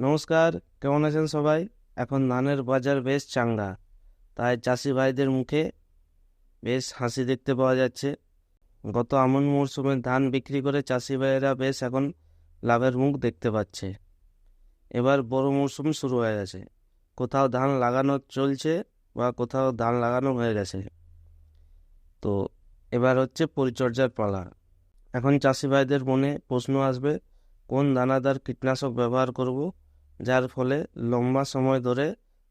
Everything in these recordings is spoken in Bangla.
নমস্কার, কেমন আছেন সবাই? এখন ধানের বাজার বেশ চাঙ্গা, তাই চাষি ভাইদের মুখে বেশ হাসি দেখতে পাওয়া যাচ্ছে। গত আমন মরশুমে ধান বিক্রি করে চাষি ভাইয়েরা বেশ এখন লাভের মুখ দেখতে পাচ্ছে। এবার বড় মরশুম শুরু হয়ে গেছে। কোথাও ধান লাগানো চলছে বা কোথাও ধান লাগানো হয়ে গেছে। তো এবার হচ্ছে পরিচর্যার পালা। এখন চাষি ভাইদের মনে প্রশ্ন আসবে, কোন দানাদার কীটনাশক ব্যবহার করব যার ফলে লম্বা সময় ধরে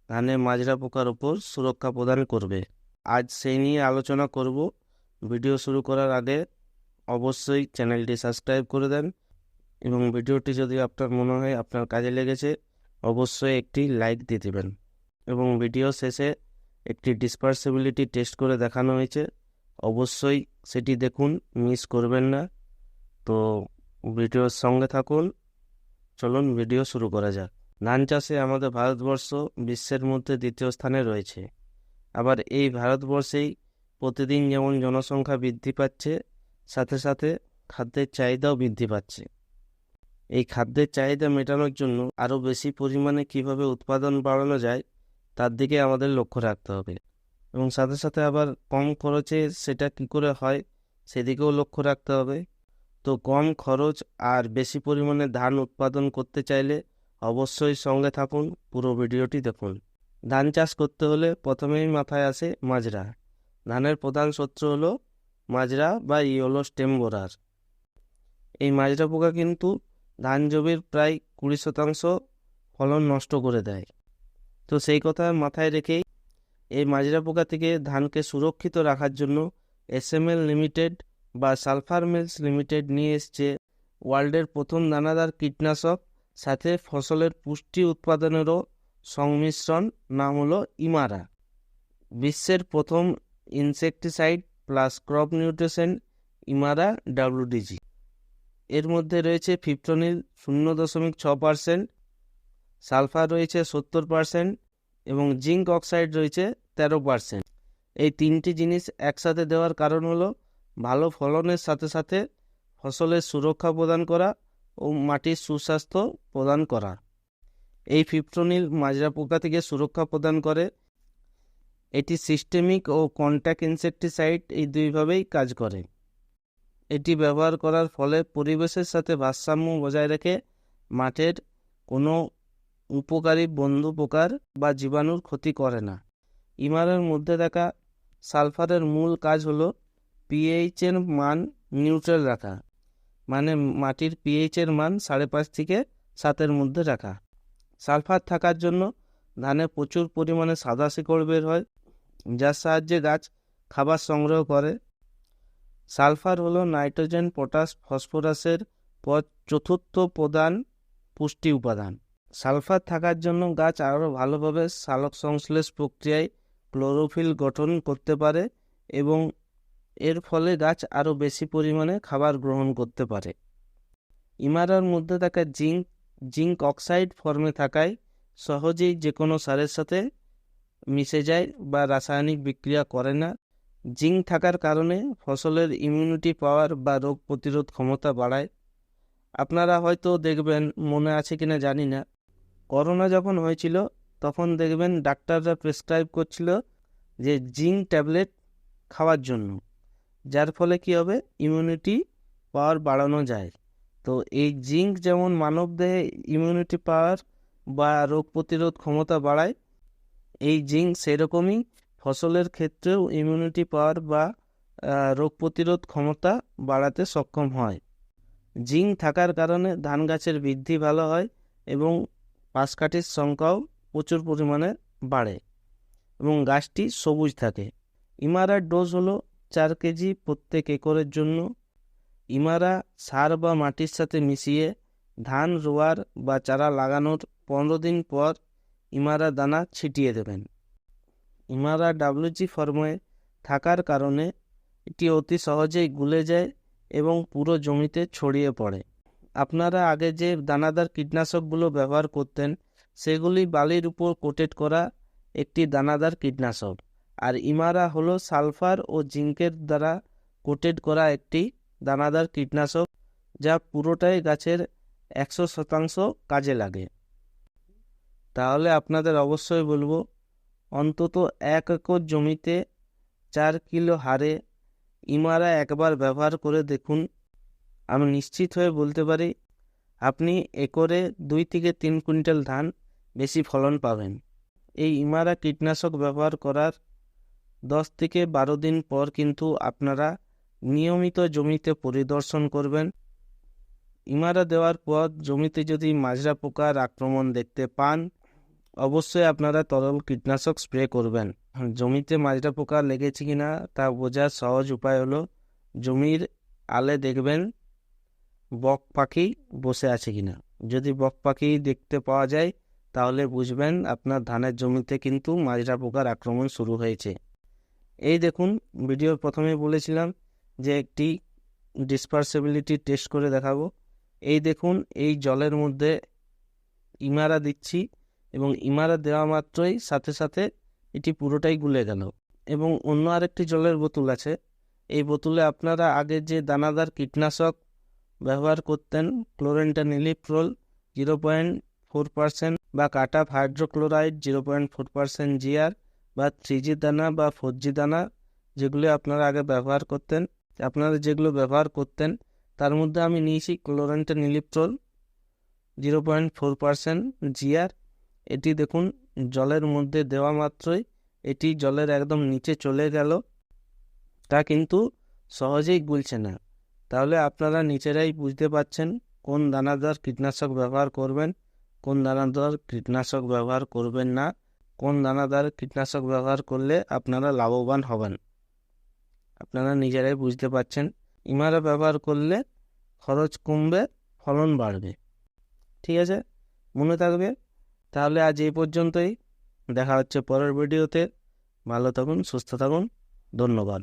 ধানে মাজরা পোকার উপর সুরক্ষা প্রদান করবে। আজ সেই নিয়ে আলোচনা করব। ভিডিও শুরু করার আগে অবশ্যই চ্যানেলটি সাবস্ক্রাইব করে দেন এবং ভিডিওটি যদি আপনার মনে হয় আপনার কাজে লেগেছে, অবশ্যই একটি লাইক দিয়ে দেবেন। এবং ভিডিও শেষে একটি ডিসপার্সিবিলিটি টেস্ট করে দেখানো হয়েছে। অবশ্যই সেটি দেখুন, মিস করবেন না। তো ভিডিওর সঙ্গে থাকুন। চলুন ভিডিও শুরু করা যাক। ধান চাষে আমাদের ভারতবর্ষ বিশ্বের মধ্যে দ্বিতীয় স্থানে রয়েছে। আবার এই ভারতবর্ষেই প্রতিদিন যেমন জনসংখ্যা বৃদ্ধি পাচ্ছে, সাথে সাথে খাদ্যের চাহিদাও বৃদ্ধি পাচ্ছে। এই খাদ্যের চাহিদা মেটানোর জন্য আরও বেশি পরিমাণে কীভাবে উৎপাদন বাড়ানো যায়, তার দিকে আমাদের লক্ষ্য রাখতে হবে। এবং সাথে সাথে আবার কম খরচে সেটা কী করে হয়, সেদিকেও লক্ষ্য রাখতে হবে। তো কম খরচ আর বেশি পরিমাণে ধান উৎপাদন করতে চাইলে অবশ্যই সঙ্গে থাকুন, পুরো ভিডিওটি দেখুন। ধান চাষ করতে হলে প্রথমেই মাথায় আসে মাজরা। ধানের প্রধান শত্রু হলো মাজরা বা ইয়েলো স্টেম বোরার। এই মাজরা পোকা কিন্তু ধান জমির প্রায় কুড়ি শতাংশ ফলন নষ্ট করে দেয়। তো সেই কথা মাথায় রেখেই এই মাজরা পোকা থেকে ধানকে সুরক্ষিত রাখার জন্য এসএমএল লিমিটেড বা সালফার মিলস লিমিটেড নিয়ে এসছে ওয়ার্ল্ডের প্রথম দানাদার কীটনাশক সাথে ফসলের পুষ্টি উৎপাদনেরও সংমিশ্রণ নাম হলো ইমারা। বিশ্বের প্রথম ইনসেকটিসাইড প্লাস ক্রপ নিউট্রিশন ইমারা ডাব্লিউডিজি। এর মধ্যে রয়েছে ফিফটনিল শূন্য দশমিক ছ পার্সেন্ট, সালফার রয়েছে সত্তর পার্সেন্ট এবং জিঙ্ক অক্সাইড রয়েছে তেরো পার্সেন্ট। এই তিনটি জিনিস একসাথে দেওয়ার কারণ হলো ভালো ফলনের সাথে সাথে ফসলের সুরক্ষা প্রদান করা ও মাটির সুস্বাস্থ্য প্রদান করা। এই ফিপ্রোনিল মাজরা পোকা থেকে সুরক্ষা প্রদান করে। এটি সিস্টেমিক ও কন্ট্যাক্ট ইনসেকটিসাইড এই দুইভাবেই কাজ করে। এটি ব্যবহার করার ফলে পরিবেশের সাথে ভারসাম্য বজায় রেখে মাঠের কোনো উপকারী বন্ধু পোকার বা জীবাণুর ক্ষতি করে না। ইমারের মধ্যে থাকা সালফারের মূল কাজ হলো পিএইচের মান নিউট্রাল রাখা। মানে মাটির পিএইচের মান সাড়ে পাঁচ থেকে সাতের মধ্যে রাখা। সালফার থাকার জন্য ধানে প্রচুর পরিমাণে সাদা শিকড় বের হয়, যার সাহায্যে গাছ খাবার সংগ্রহ করে। সালফার হলো নাইট্রোজেন, পটাশ, ফসফরাসের পর চতুর্থ প্রধান পুষ্টি উপাদান। সালফার থাকার জন্য গাছ আরও ভালোভাবে সালক সংশ্লেষ প্রক্রিয়ায় ক্লোরোফিল গঠন করতে পারে এবং এর ফলে গাছ আরও বেশি পরিমাণে খাবার গ্রহণ করতে পারে। ইমারার মধ্যে থাকা জিঙ্ক জিঙ্ক অক্সাইড ফর্মে থাকায় সহজেই যে কোনো সারের সাথে মিশে যায় বা রাসায়নিক বিক্রিয়া করে না। জিঙ্ক থাকার কারণে ফসলের ইমিউনিটি পাওয়ার বা রোগ প্রতিরোধ ক্ষমতা বাড়ায়। আপনারা হয়তো দেখবেন, মনে আছে কিনা জানি না। করোনা যখন হয়েছিল, তখন দেখবেন ডাক্তাররা প্রেসক্রাইব করছিল যে জিঙ্ক ট্যাবলেট খাওয়ার জন্য। যার ফলে কি হবে? ইমিউনিটি পাওয়ার বাড়ানো যায়। তো এই জিঙ্ক যেমন মানবদেহে ইমিউনিটি পাওয়ার বা রোগ প্রতিরোধ ক্ষমতা বাড়ায়, এই জিঙ্ক সেরকমই ফসলের ক্ষেত্রেও ইমিউনিটি পাওয়ার বা রোগ প্রতিরোধ ক্ষমতা বাড়াতে সক্ষম হয়। জিঙ্ক থাকার কারণে ধান গাছের বৃদ্ধি ভালো হয় এবং পাশকাঠির সংখ্যাও প্রচুর পরিমাণে বাড়ে এবং গাছটি সবুজ থাকে। ইমারার ডোজ হলো চার কেজি প্রত্যেক একরের জন্য। ইমারা সার বা মাটির সাথে মিশিয়ে ধান, রোয়ার বা চারা লাগানোর পনেরো দিন পর ইমারা দানা ছিটিয়ে দেবেন। ইমারা ডাব্লিউজি ফর্মে থাকার কারণে এটি অতি সহজেই গুলে যায় এবং পুরো জমিতে ছড়িয়ে পড়ে। আপনারা আগে যে দানাদার কীটনাশকগুলো ব্যবহার করতেন, সেগুলি বালির উপর কোটেড করা একটি দানাদার কীটনাশক। আর ইমারা হলো সালফার ও জিঙ্কের দ্বারা কোটেড করা একটি দানাদার কীটনাশক যা পুরোটাই গাছের একশো শতাংশ কাজে লাগে। তাহলে আপনাদের অবশ্যই বলব, অন্তত এক একর জমিতে চার কিলো হারে ইমারা একবার ব্যবহার করে দেখুন। আমি নিশ্চিত হয়ে বলতে পারি, আপনি একরে দুই থেকে তিন কুইন্টাল ধান বেশি ফলন পাবেন। এই ইমারা কীটনাশক ব্যবহার করার দশ থেকে বারো দিন পর কিন্তু আপনারা নিয়মিত জমিতে পরিদর্শন করবেন। ইমারা দেওয়ার পর জমিতে যদি মাজরা পোকার আক্রমণ দেখতে পান, অবশ্যই আপনারা তরল কীটনাশক স্প্রে করবেন। জমিতে মাজরা পোকা লেগেছে কি না তা বোঝার সহজ উপায় হলো জমির আলে দেখবেন বক পাখি বসে আছে কি না যদি বক পাখি দেখতে পাওয়া যায়, তাহলে বুঝবেন আপনার ধানের জমিতে কিন্তু মাজরা পোকার আক্রমণ শুরু হয়েছে। এই দেখুন, ভিডিওর প্রথমে বলেছিলাম যে একটি ডিসপার্সেবিলিটি টেস্ট করে দেখাবো। এই দেখুন, এই জলের মধ্যে ইমারা দিচ্ছি এবং ইমারা দেওয়া মাত্রই সাথে সাথে এটি পুরোটাই গুলে গেল। এবং অন্য আরেকটি জলের বোতল আছে। এই বোতলে আপনারা আগে যে দানাদার কীটনাশক ব্যবহার করতেন chlorantraniliprole zero point four percent বা কাটা hydrochloride zero point four percent GR বা থ্রি জি দানা বা ফোর জি দানা যেগুলি আপনারা আগে ব্যবহার করতেন, আপনারা যেগুলো ব্যবহার করতেন, তার মধ্যে আমি নিয়েছি chlorantraniliprole zero point four percent GR এটি দেখুন, জলের মধ্যে দেওয়া মাত্রই এটি জলের একদম নিচে চলে গেল। তা কিন্তু সহজেই গুলছে না। তাহলে আপনারা নিজেরাই বুঝতে পারছেন কোন দানাদার কীটনাশক ব্যবহার করবেন, কোন দানাদার কীটনাশক ব্যবহার করবেন না। কোন দানাদার কীটনাশক ব্যবহার করলে আপনারা লাভবান হবেন? আপনারা নিজেরাই বুঝতে পারছেন। ইমারা ব্যবহার করলে খরচ কমবে, ফলন বাড়বে। ঠিক আছে? মনে থাকবে? তাহলে আজ এই পর্যন্তই। দেখা হচ্ছে পরের ভিডিওতে। ভালো থাকুন, সুস্থ থাকুন। ধন্যবাদ।